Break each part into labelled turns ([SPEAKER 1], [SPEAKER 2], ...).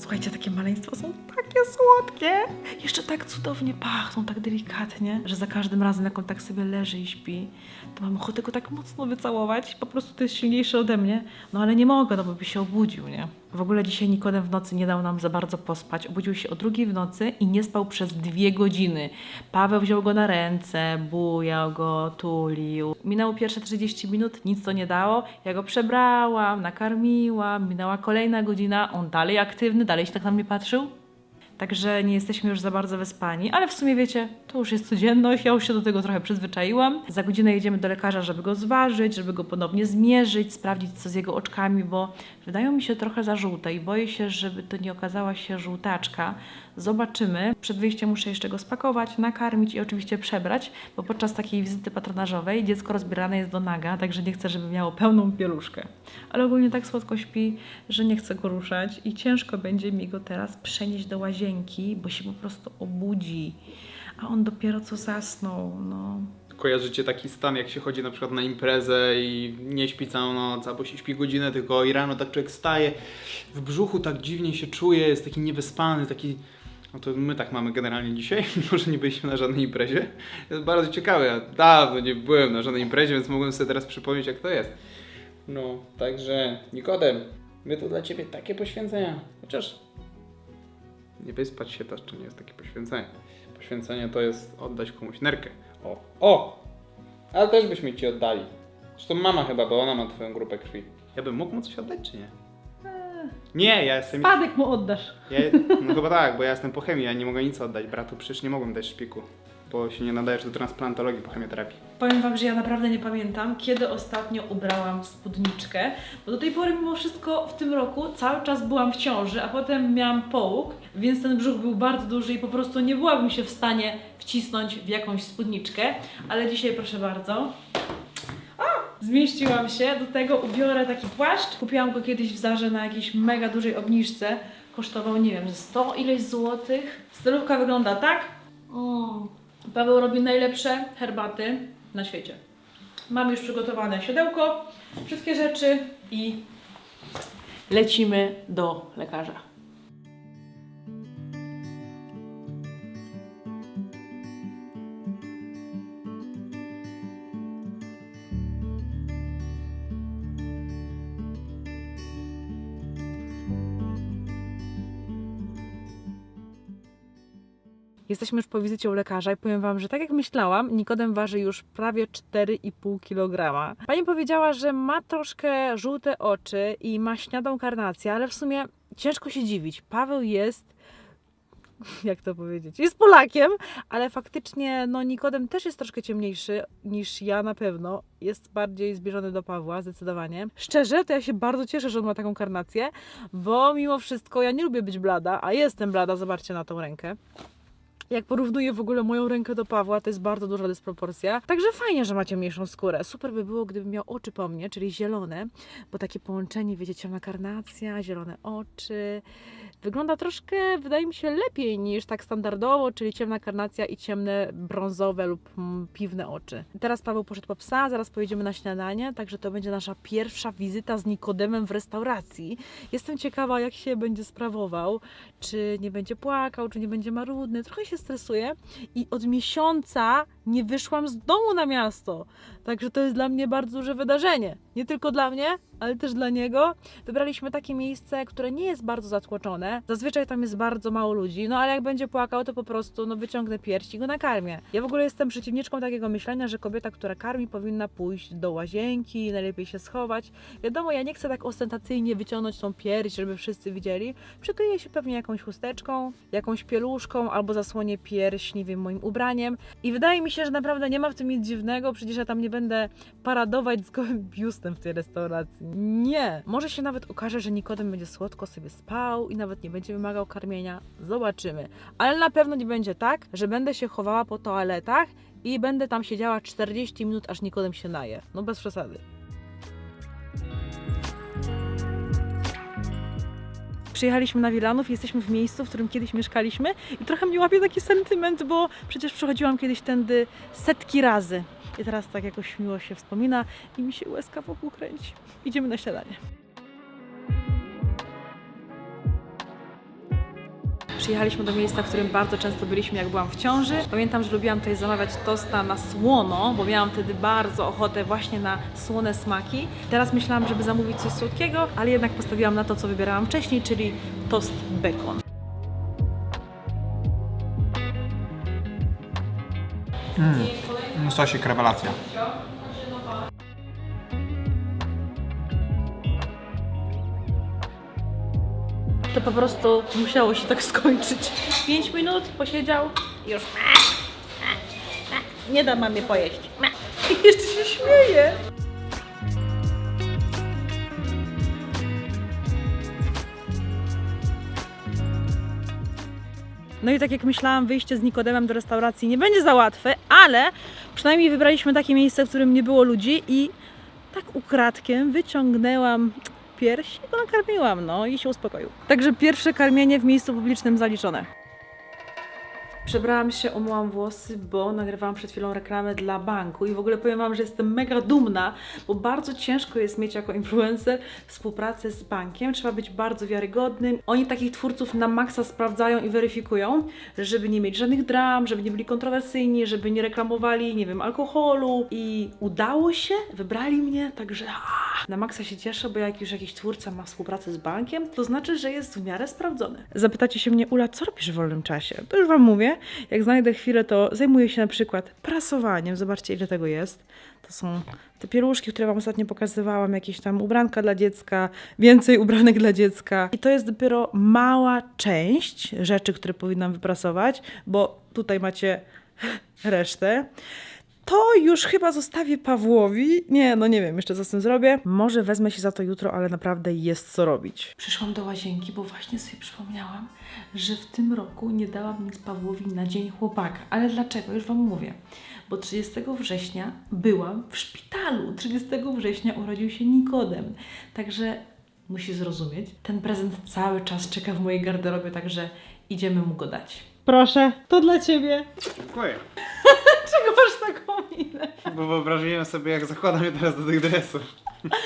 [SPEAKER 1] Słuchajcie, takie maleństwa są takie słodkie. Jeszcze tak cudownie pachną, tak delikatnie, że za każdym razem, jak on tak sobie leży i śpi, to mam ochotę go tak mocno wycałować. Po prostu to jest silniejsze ode mnie. No ale nie mogę, no bo by się obudził, nie? W ogóle dzisiaj Nikodem w nocy nie dał nam za bardzo pospać. Obudził się o drugiej w nocy i nie spał przez dwie godziny. Paweł wziął go na ręce, bujał go, tulił. Minęło pierwsze 30 minut, nic to nie dało. Ja go przebrałam, nakarmiłam, minęła kolejna godzina, on dalej aktywny, dalej się tak na mnie patrzył. Także nie jesteśmy już za bardzo wyspani, ale w sumie wiecie, to już jest codzienność, ja już się do tego trochę przyzwyczaiłam. Za godzinę jedziemy do lekarza, żeby go zważyć, żeby go ponownie zmierzyć, sprawdzić co z jego oczkami, bo wydają mi się trochę za żółte i boję się, żeby to nie okazała się żółtaczka. Zobaczymy. Przed wyjściem muszę jeszcze go spakować, nakarmić i oczywiście przebrać, bo podczas takiej wizyty patronażowej dziecko rozbierane jest do naga, także nie chcę, żeby miało pełną pieluszkę. Ale ogólnie tak słodko śpi, że nie chcę go ruszać i ciężko będzie mi go teraz przenieść do łazienki, bo się po prostu obudzi. A on dopiero co zasnął, no.
[SPEAKER 2] Kojarzycie taki stan, jak się chodzi na przykład na imprezę i nie śpi całą noc, albo się śpi godzinę tylko i rano tak człowiek staje, w brzuchu tak dziwnie się czuje, jest taki niewyspany, taki... No to my tak mamy generalnie dzisiaj, mimo że nie byliśmy na żadnej imprezie. Jest bardzo ciekawe, ja dawno nie byłem na żadnej imprezie, więc mogłem sobie teraz przypomnieć jak to jest. No, także Nikodem, my tu dla Ciebie takie poświęcenia, chociaż nie wyspać się też to nie jest takie poświęcenie. Poświęcenie to jest oddać komuś nerkę. O, o! Ale też byśmy ci oddali. Zresztą mama chyba, bo ona ma twoją grupę krwi. Ja bym mógł mu coś oddać, czy nie? Nie, ja jestem...
[SPEAKER 1] Spadek mu oddasz.
[SPEAKER 2] Ja, no chyba tak, bo ja jestem po chemii, ja nie mogę nic oddać bratu. Przecież nie mogłem dać szpiku, bo się nie nadajesz do transplantologii po chemioterapii.
[SPEAKER 1] Powiem Wam, że ja naprawdę nie pamiętam, kiedy ostatnio ubrałam spódniczkę, bo do tej pory mimo wszystko w tym roku cały czas byłam w ciąży, a potem miałam połóg, więc ten brzuch był bardzo duży i po prostu nie byłabym się w stanie wcisnąć w jakąś spódniczkę, ale dzisiaj proszę bardzo. Zmieściłam się, do tego ubiorę taki płaszcz. Kupiłam go kiedyś w Zarze na jakiejś mega dużej obniżce. Kosztował, nie wiem, ze 100 ileś złotych. Stylówka wygląda tak. Mm. Paweł robi najlepsze herbaty na świecie. Mamy już przygotowane siodełko, wszystkie rzeczy i lecimy do lekarza. Jesteśmy już po wizycie u lekarza i powiem Wam, że tak jak myślałam, Nikodem waży już prawie 4,5 kg. Pani powiedziała, że ma troszkę żółte oczy i ma śniadą karnację, ale w sumie ciężko się dziwić. Paweł jest jak to powiedzieć, jest Polakiem, ale faktycznie no Nikodem też jest troszkę ciemniejszy niż ja na pewno. Jest bardziej zbliżony do Pawła, zdecydowanie. Szczerze, to ja się bardzo cieszę, że on ma taką karnację, bo mimo wszystko ja nie lubię być blada, a jestem blada, zobaczcie na tą rękę. Jak porównuję w ogóle moją rękę do Pawła, to jest bardzo duża dysproporcja. Także fajnie, że macie mniejszą skórę. Super by było, gdybym miał oczy po mnie, czyli zielone, bo takie połączenie, wiecie, ciemna karnacja, zielone oczy. Wygląda troszkę, wydaje mi się, lepiej niż tak standardowo, czyli ciemna karnacja i ciemne brązowe lub mm, piwne oczy. Teraz Paweł poszedł po psa, zaraz pojedziemy na śniadanie, także to będzie nasza pierwsza wizyta z Nikodemem w restauracji. Jestem ciekawa, jak się będzie sprawował, czy nie będzie płakał, czy nie będzie marudny. Trochę się stresuję i od miesiąca nie wyszłam z domu na miasto. Także to jest dla mnie bardzo duże wydarzenie. Nie tylko dla mnie, ale też dla niego. Wybraliśmy takie miejsce, które nie jest bardzo zatłoczone. Zazwyczaj tam jest bardzo mało ludzi, no ale jak będzie płakał, to po prostu no, wyciągnę pierś i go nakarmię. Ja w ogóle jestem przeciwniczką takiego myślenia, że kobieta, która karmi, powinna pójść do łazienki, najlepiej się schować. Wiadomo, ja nie chcę tak ostentacyjnie wyciągnąć tą pierś, żeby wszyscy widzieli. Przykryję się pewnie jakąś chusteczką, jakąś pieluszką albo zasłonię pierś, nie wiem, moim ubraniem. I wydaje mi się, że naprawdę nie ma w tym nic dziwnego, przecież ja tam nie będę paradować z gołym biustem w tej restauracji. Nie! Może się nawet okaże, że Nikodem będzie słodko sobie spał i nawet nie będzie wymagał karmienia. Zobaczymy. Ale na pewno nie będzie tak, że będę się chowała po toaletach i będę tam siedziała 40 minut, aż Nikodem się naje. No bez przesady. Przyjechaliśmy na Wilanów, jesteśmy w miejscu, w którym kiedyś mieszkaliśmy i trochę mnie łapie taki sentyment, bo przecież przechodziłam kiedyś tędy setki razy. I teraz tak jakoś miło się wspomina i mi się łezka wokół kręci. Idziemy na śniadanie. przyjechaliśmy do miejsca, w którym bardzo często byliśmy, jak byłam w ciąży. Pamiętam, że lubiłam tutaj zamawiać tosta na słono, bo miałam wtedy bardzo ochotę właśnie na słone smaki. Teraz myślałam, żeby zamówić coś słodkiego, ale jednak postawiłam na to, co wybierałam wcześniej, czyli tost bacon.
[SPEAKER 2] Mm. Sosik rewelacja.
[SPEAKER 1] To po prostu musiało się tak skończyć. 5 minut posiedział i już. Nie da mamie pojeść. I jeszcze się śmieje. No i tak jak myślałam, wyjście z Nikodemem do restauracji nie będzie za łatwe, ale przynajmniej wybraliśmy takie miejsce, w którym nie było ludzi i tak ukradkiem wyciągnęłam pierś i go nakarmiłam, no i się uspokoił. Także pierwsze karmienie w miejscu publicznym zaliczone. Przebrałam się, umyłam włosy, bo nagrywałam przed chwilą reklamę dla banku i w ogóle powiem Wam, że jestem mega dumna, bo bardzo ciężko jest mieć jako influencer współpracę z bankiem. Trzeba być bardzo wiarygodnym. Oni takich twórców na maksa sprawdzają i weryfikują, żeby nie mieć żadnych dram, żeby nie byli kontrowersyjni, żeby nie reklamowali, nie wiem, alkoholu. I udało się, wybrali mnie, także na maksa się cieszę, bo jak już jakiś twórca ma współpracę z bankiem, to znaczy, że jest w miarę sprawdzony. Zapytacie się mnie, Ula, co robisz w wolnym czasie? To już Wam mówię. Jak znajdę chwilę, to zajmuję się na przykład prasowaniem. Zobaczcie, ile tego jest. To są te pieluszki, które Wam ostatnio pokazywałam, jakieś tam ubranka dla dziecka, więcej ubranek dla dziecka. I to jest dopiero mała część rzeczy, które powinnam wyprasować, bo tutaj macie resztę. To już chyba zostawię Pawłowi. Nie, no nie wiem jeszcze co z tym zrobię. Może wezmę się za to jutro, ale naprawdę jest co robić. Przyszłam do łazienki, bo właśnie sobie przypomniałam, że w tym roku nie dałam nic Pawłowi na dzień chłopaka. Ale dlaczego? Już Wam mówię. Bo 30 września byłam w szpitalu. 30 września urodził się Nikodem. Także musi zrozumieć, ten prezent cały czas czeka w mojej garderobie, także idziemy mu go dać. Proszę, to dla Ciebie.
[SPEAKER 2] Dziękuję.
[SPEAKER 1] Czego masz taką minę?
[SPEAKER 2] Bo wyobraziłem sobie, jak zakładam je teraz do tych dresów.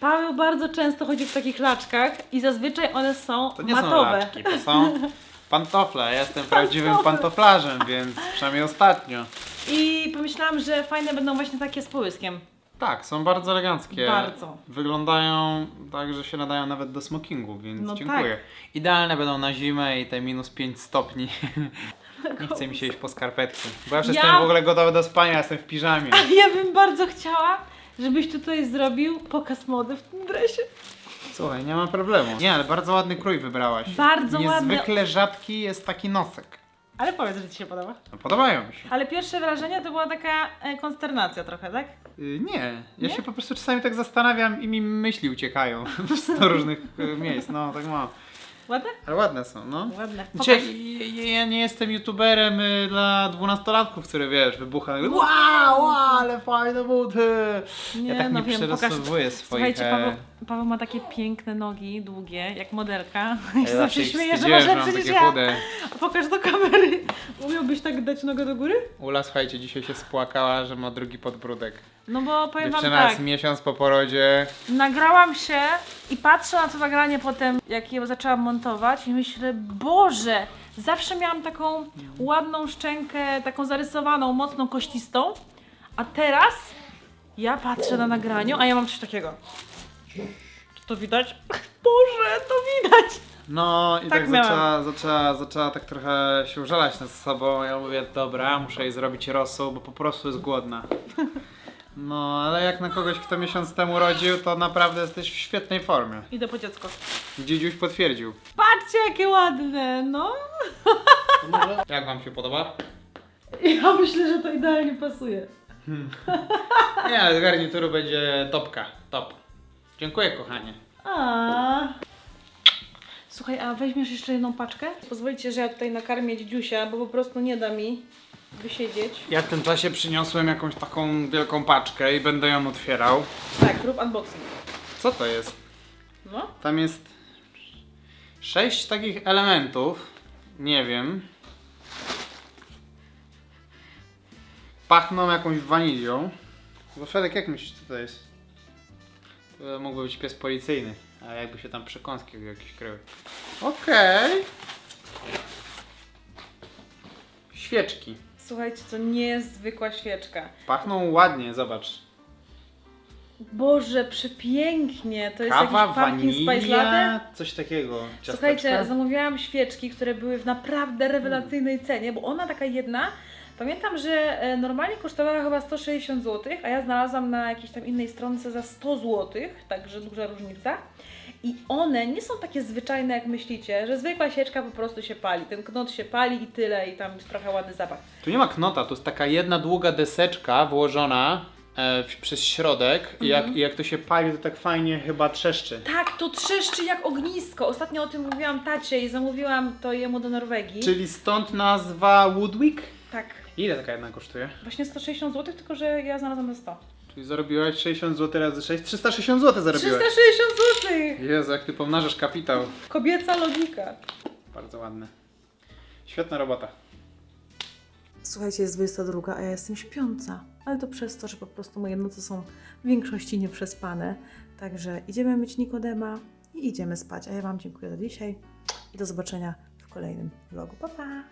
[SPEAKER 1] Paweł bardzo często chodzi w takich laczkach i zazwyczaj one są
[SPEAKER 2] To nie
[SPEAKER 1] matowe.
[SPEAKER 2] są laczki, to są pantofle. Ja jestem prawdziwym pantoflarzem, więc przynajmniej ostatnio.
[SPEAKER 1] I pomyślałam, że fajne będą właśnie takie z połyskiem.
[SPEAKER 2] Tak, są bardzo eleganckie.
[SPEAKER 1] Bardzo.
[SPEAKER 2] Wyglądają tak, że się nadają nawet do smokingu, więc
[SPEAKER 1] No
[SPEAKER 2] dziękuję. Idealne będą na zimę i te minus 5 stopni. Nie chce mi się iść po skarpetki. Bo ja już
[SPEAKER 1] Ja-
[SPEAKER 2] jestem w ogóle gotowy do spania, jestem w piżamie.
[SPEAKER 1] A ja bym bardzo chciała, żebyś tutaj zrobił pokaz mody w tym dresie.
[SPEAKER 2] Słuchaj, nie ma problemu. Nie, ale bardzo ładny krój wybrałaś.
[SPEAKER 1] Bardzo ładny.
[SPEAKER 2] Niezwykle rzadki jest taki nosek.
[SPEAKER 1] Ale powiedz, że Ci się podoba.
[SPEAKER 2] No, podobają mi się.
[SPEAKER 1] Ale pierwsze wrażenie to była taka e, konsternacja trochę, tak?
[SPEAKER 2] Y, Nie, ja
[SPEAKER 1] Nie?
[SPEAKER 2] się po prostu czasami tak zastanawiam i mi myśli uciekają w sto różnych y, miejsc. No, tak mam.
[SPEAKER 1] Ładne?
[SPEAKER 2] Ale ładne są, no.
[SPEAKER 1] Ładne.
[SPEAKER 2] Znaczy,
[SPEAKER 1] Pokaż.
[SPEAKER 2] ja, ja nie jestem youtuberem y, dla dwunastolatków, które wiesz, wybuchają. Wow, wow, ale fajne buty!
[SPEAKER 1] Nie,
[SPEAKER 2] ja tak
[SPEAKER 1] no
[SPEAKER 2] nie
[SPEAKER 1] wiem, pokaż.
[SPEAKER 2] przerysowuję swoich...
[SPEAKER 1] Słuchajcie,
[SPEAKER 2] e,
[SPEAKER 1] Paweł, ma takie piękne nogi, długie, jak modelka.
[SPEAKER 2] ja
[SPEAKER 1] się zawsze śmieję, że może przecież ja.
[SPEAKER 2] chude.
[SPEAKER 1] Pokaż do kamery. Umiałbyś tak dać nogę do góry?
[SPEAKER 2] Ula, słuchajcie, dzisiaj się spłakała, że ma drugi podbródek.
[SPEAKER 1] No bo powiem wam
[SPEAKER 2] Dziewczyna
[SPEAKER 1] tak,
[SPEAKER 2] jest miesiąc po porodzie.
[SPEAKER 1] nagrałam się i patrzę na to nagranie potem, jak je zaczęłam montować i myślę, Boże, zawsze miałam taką ładną szczękę, taką zarysowaną, mocną, kościstą, a teraz ja patrzę na nagraniu, a ja mam coś takiego. To widać? Boże, to widać!
[SPEAKER 2] No i
[SPEAKER 1] Tak
[SPEAKER 2] tak, zaczęła, zaczęła, zaczęła tak trochę się użalać nad sobą. Ja mówię, dobra, muszę jej zrobić rosół, bo po prostu jest głodna. No, ale jak na kogoś, kto miesiąc temu rodził, to naprawdę jesteś w świetnej formie.
[SPEAKER 1] Idę po dziecko.
[SPEAKER 2] Dziedziuś potwierdził.
[SPEAKER 1] Patrzcie, jakie ładne, no.
[SPEAKER 2] Jak wam się podoba?
[SPEAKER 1] Ja myślę, że to idealnie pasuje.
[SPEAKER 2] Nie, ale z garnituru będzie topka. Top. Dziękuję, kochanie.
[SPEAKER 1] A. Słuchaj, a weźmiesz jeszcze jedną paczkę? Pozwolicie, że ja tutaj nakarmię dziusia, bo po prostu nie da mi wysiedzieć.
[SPEAKER 2] Ja w tym czasie przyniosłem jakąś taką wielką paczkę i będę ją otwierał.
[SPEAKER 1] Tak, rób unboxing.
[SPEAKER 2] Co to jest?
[SPEAKER 1] No.
[SPEAKER 2] Tam jest sześć takich elementów. Nie wiem. Pachną jakąś wanilią. Bo Fredek, jak myślisz, co to jest? To mógłby być pies policyjny. A jakby się tam przekąski jakieś kryły. Okej. świeczki.
[SPEAKER 1] Słuchajcie, to nie jest zwykła świeczka.
[SPEAKER 2] Pachną ładnie, zobacz.
[SPEAKER 1] Boże, przepięknie. To jest
[SPEAKER 2] Kawa,
[SPEAKER 1] jakiś pumpkin spice latte.
[SPEAKER 2] wanilia, coś takiego.
[SPEAKER 1] Słuchajcie,
[SPEAKER 2] Ciasteczka.
[SPEAKER 1] zamówiłam świeczki, które były w naprawdę rewelacyjnej cenie, bo ona taka jedna, pamiętam, że e, normalnie kosztowała chyba 160 zł, a ja znalazłam na jakiejś tam innej stronce za 100 zł, także duża różnica. I one nie są takie zwyczajne jak myślicie, że zwykła świeczka po prostu się pali. Ten knot się pali i tyle, i tam jest trochę ładny zapach.
[SPEAKER 2] Tu nie ma knota, to jest taka jedna długa deseczka włożona e, w, przez środek i, jak, i jak to się pali, to tak fajnie chyba trzeszczy.
[SPEAKER 1] Tak, to trzeszczy jak ognisko. Ostatnio o tym mówiłam tacie i zamówiłam to jemu do Norwegii.
[SPEAKER 2] Czyli stąd nazwa Woodwick?
[SPEAKER 1] Tak,
[SPEAKER 2] Ile taka jedna kosztuje?
[SPEAKER 1] właśnie 160 zł, tylko że ja znalazłam za 100.
[SPEAKER 2] Czyli zarobiłaś 60 zł razy 6, 360 zł zarobiłaś.
[SPEAKER 1] 360 zł!
[SPEAKER 2] Jezu, jak ty pomnażasz kapitał.
[SPEAKER 1] Kobieca logika.
[SPEAKER 2] Bardzo ładne. Świetna robota.
[SPEAKER 1] Słuchajcie, jest 22, a ja jestem śpiąca. Ale to przez to, że po prostu moje noce są w większości nieprzespane. Także idziemy myć Nikodema i idziemy spać. A ja Wam dziękuję za dzisiaj i do zobaczenia w kolejnym vlogu. Pa, pa!